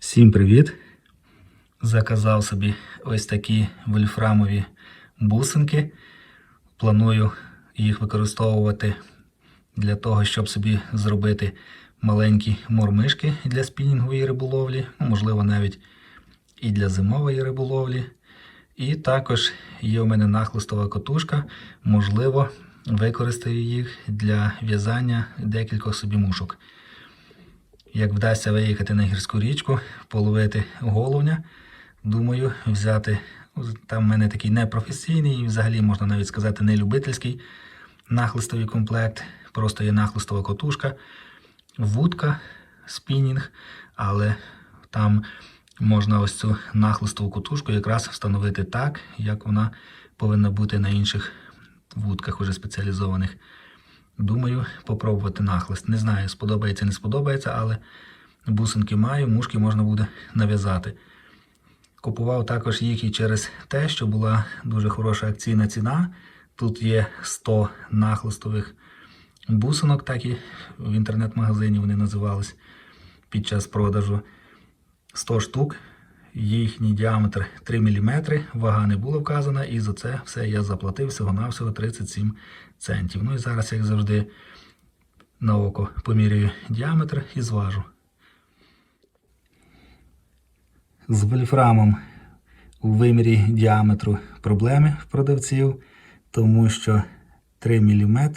Всім привіт! Заказав собі ось такі вольфрамові бусинки. Планую їх використовувати для того, щоб собі зробити маленькі мормишки для спінінгової риболовлі, ну, можливо, навіть і для зимової риболовлі. І також є у мене нахлистова котушка, можливо, використаю їх для в'язання декількох собі мушок. Як вдасться виїхати на гірську річку, половити головня, думаю, взяти. Там в мене такий непрофесійний, і взагалі можна навіть сказати, не любительський нахлистовий комплект. Просто є нахлистова котушка, вудка, спінінг, але там можна ось цю нахлистову котушку якраз встановити так, як вона повинна бути на інших вудках уже спеціалізованих. Думаю, попробувати нахлист. Не знаю, сподобається, не сподобається, але бусинки маю, мушки можна буде нав'язати. Купував також їх і через те, що була дуже хороша акційна ціна. Тут є 100 нахлистових бусинок, так і в інтернет-магазині вони називались під час продажу. 100 штук. Їхній діаметр 3 мм, вага не була вказана, і за це все я заплатив всього-навсього 37 центів. Ну і зараз, як завжди, на око поміряю діаметр і зважу. З вольфрамом у вимірі діаметру проблеми в продавців, тому що 3 мм,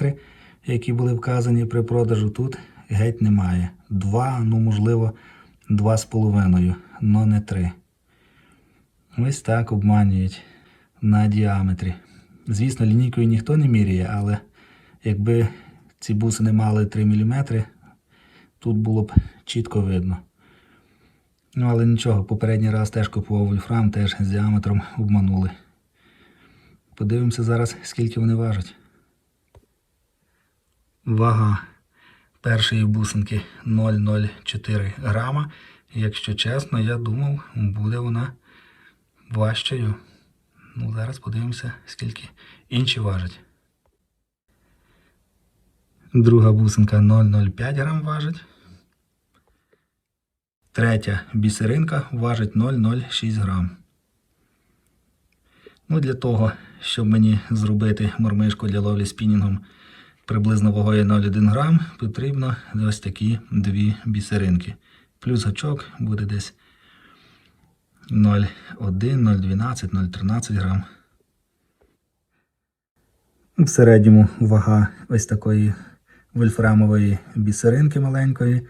які були вказані при продажу, тут геть немає. 2, ну можливо, 2,5, але не 3. Ось так обманюють на діаметрі. Звісно, лінійкою ніхто не міряє, але якби ці бусини мали 3 мм, тут було б чітко видно. Ну, але нічого, попередній раз теж купував вольфрам, теж з діаметром обманули. Подивимося зараз, скільки вони важать. Вага першої бусинки 0,04 грама. Якщо чесно, я думав, буде вона важчою. Ну, зараз подивимося, скільки інші важать. Друга бусинка 0,05 грам важить. Третя бісеринка важить 0,06 грам. Ну, для того, щоб мені зробити мормишку для ловлі спінінгом приблизно вагою 0,1 грам, потрібно ось такі дві бісеринки. Плюс гачок буде десь 0,1, 0,12, 0,13 грам. В середньому вага ось такої вольфрамової бісеринки маленької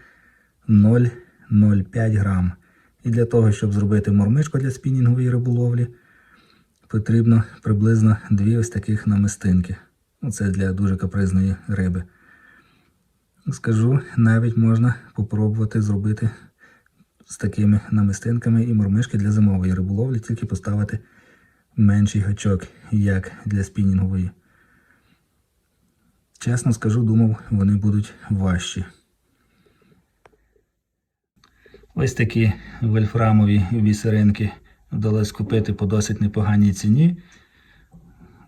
0,05 грам. І для того, щоб зробити мормишку для спінінгової риболовлі, потрібно приблизно дві ось таких намистинки. Ну, Це для дуже капризної риби. Скажу, навіть можна попробувати зробити з такими намистинками і мормишки для зимової риболовлі, тільки поставити менший гачок, як для спінінгової. Чесно скажу, думав, вони будуть важчі. Ось такі вольфрамові бісеринки вдалося купити по досить непоганій ціні.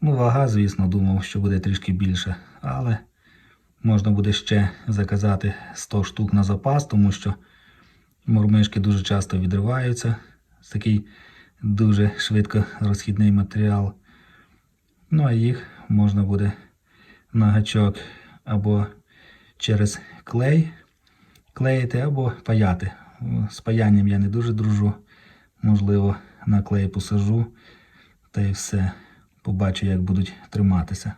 Ну, вага, звісно, думав, що буде трішки більше, але можна буде ще заказати 100 штук на запас, тому що мормишки дуже часто відриваються. Це такий дуже швидко розхідний матеріал. Ну, а їх можна буде на гачок або через клей клеїти, або паяти. З паянням я не дуже дружу. Можливо, на клей посажу та й все. Побачу, як будуть триматися.